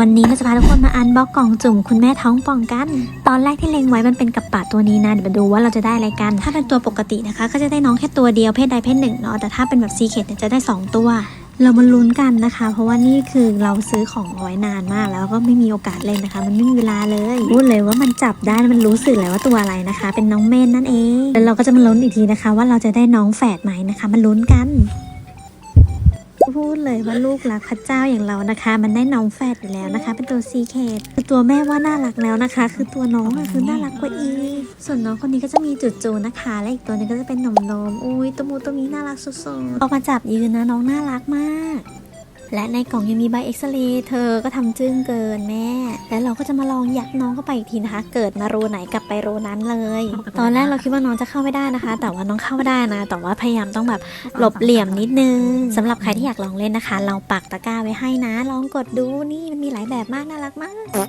วันนี้เราจะพาทุกคนมาอันบ็อกกล่องจุ่มคุณแม่ท้องป่องกัน ตอนแรกที่เล็งไว้มันเป็นกับปะตัวนี้นะเดี๋ยวมาดูว่าเราจะได้อะไรกัน ถ้าเป็นตัวปกตินะคะ ก็จะได้น้องแค่ตัวเดียวเพศใดเพศหนึ่งเนาะแต่ถ้าเป็นแบบซีเคทจะได้สองตัว เรามาลุ้นกันนะคะ เพราะว่านี่คือเราซื้อของไว้นานมาก แล้วก็ไม่มีโอกาสเล่นนะคะ มันไม่มีเวลาเลยพูดเลยว่ามันจับได้มันรู้สึกเลยว่าตัวอะไรนะคะ เป็นน้องเมนนั่นเองแล้วเราก็จะมาลุ้นอีกทีนะคะ ว่าเราจะได้น้องแฝดไหมนะคะมาลุ้นกัน พูดเลยว่าลูกรักพระเจ้าอย่างเรานะคะ มันได้น้องแฝดอยู่แล้วนะคะ เป็นตัวซีเคดคือตัวแม่ว่าน่ารักแล้วนะคะ คือตัวน้องอะคือน่ารักกว่าอีส่วนน้องคนนี้ก็จะมีจุดจูนะคะ และอีกตัวหนึงก็จะเป็นหนมนมอุ้ยตัวมูตัวนี้น่ารักสุดๆออกมาจับยืนนะน้องน่ารักมาก และในกล่องยังมีใบเอ็กซเรย์เธอก็ทำจึ้งเกินแม่ แล้วเราก็จะมาลองยัดน้องเข้าไปอีกทีนะคะ เกิดมารูไหนกลับไปรูนั้นเลย ตอนแรกเราคิดว่าน้องจะเข้าไม่ได้นะคะ แต่ว่าน้องเข้าได้นะ แต่ว่าพยายามต้องแบบหลบเหลี่ยมนิดนึงสำหรับใครที่อยากลองเล่นนะคะ เราปักตะกร้าไว้ให้นะ ลองกดดูนี่มันมีหลายแบบมากน่ารักมาก